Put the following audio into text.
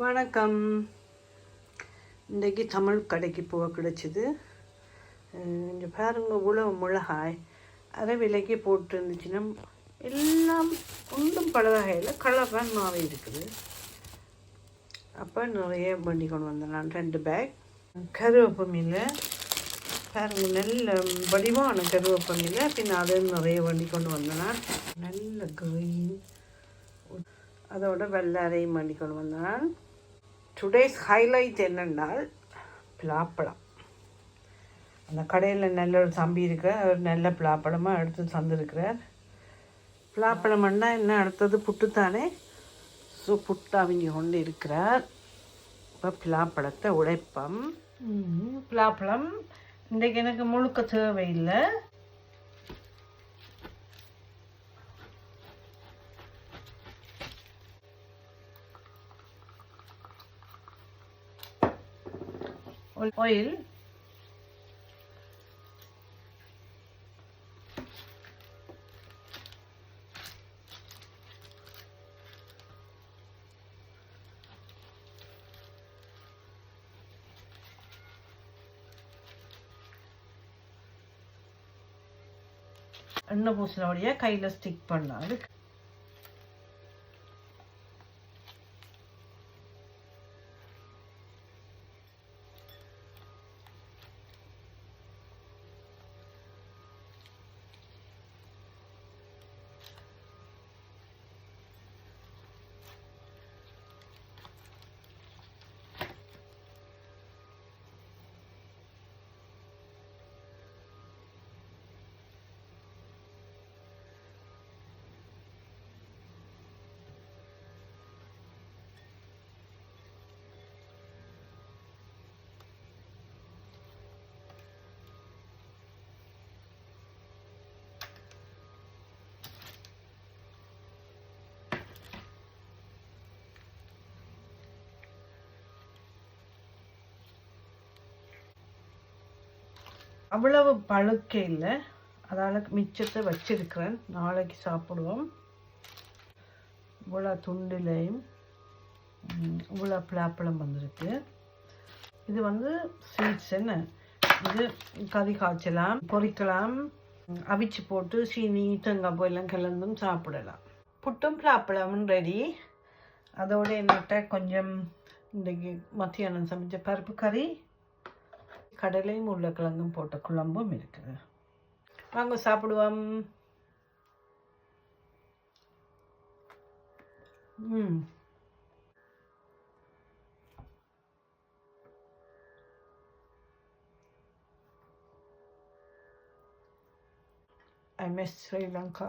வணக்கம். இன்றைக்கி தமிழ் கடைக்கு போக கிடச்சிது. இங்கே பாருங்க உழவு மிளகாய் அரை விலைக்கு போட்டு இருந்துச்சுன்னா எல்லாம் ஒன்றும் பல வகையில் கலராக மாறி இருக்குது. அப்போ நிறைய பண்ணி கொண்டு வந்தேன் நான் ரெண்டு பேக் கருவேப்பமில்ல பாருங்க நல்ல வடிவான கருவேப்பமில்ல பின்ன அதை நிறைய வண்டி கொண்டு வந்தேன் நான் நல்ல க்ரீன் அதோட வெள்ளாரையும் பண்ணி கொண்டு வந்தான் டுடேஸ் ஹைலைட் என்னென்னால் பிளாப்பழம். அந்த கடையில் நல்ல ஒரு தம்பி இருக்க அவர் நல்ல பிளாப்பழமாக எடுத்து தந்திருக்கிறார். பிளாப்பழம்னா என்ன அடுத்தது புட்டு தானே ஸோ புட்டு அவங்க கொண்டு இருக்கிறார். இப்போ பிளாப்பழத்தை உடைப்பம். ம், பிளாப்பழம் இன்றைக்கு எனக்கு முழுக்க தேவையில்லை. Oil எண்ணெய் பூசினபடியாக கையில் ஸ்டிக் பண்ணலாம். அது அவ்வளவு பழுக்க இல்லை. அதால் மிச்சத்தை வச்சிருக்கிறேன். நாளைக்கு சாப்பிடுவோம். இவ்வளோ துண்டிலையும் இவ்வளோ பிளாப்பழம் வந்திருக்கு. இது வந்து ஸ்வீட்ஸ் என்ன? இது கறி காய்ச்சலாம் பொரிக்கலாம் அவிச்சு போட்டு சீனி தேங்காய் போயெல்லாம் கலந்தும் சாப்பிடலாம். புட்டும் பிளாப்பழமும் ரெடி அதோட என்னட்ட கொஞ்சம் இன்றைக்கு மத்தியானம் சமைச்ச பருப்பு கறி கடலையும் உருளைக்கிழங்கும் போட்ட குழம்பும் இருக்குது. வாங்க சாப்பிடுவோம். ம். I miss Sri Lanka.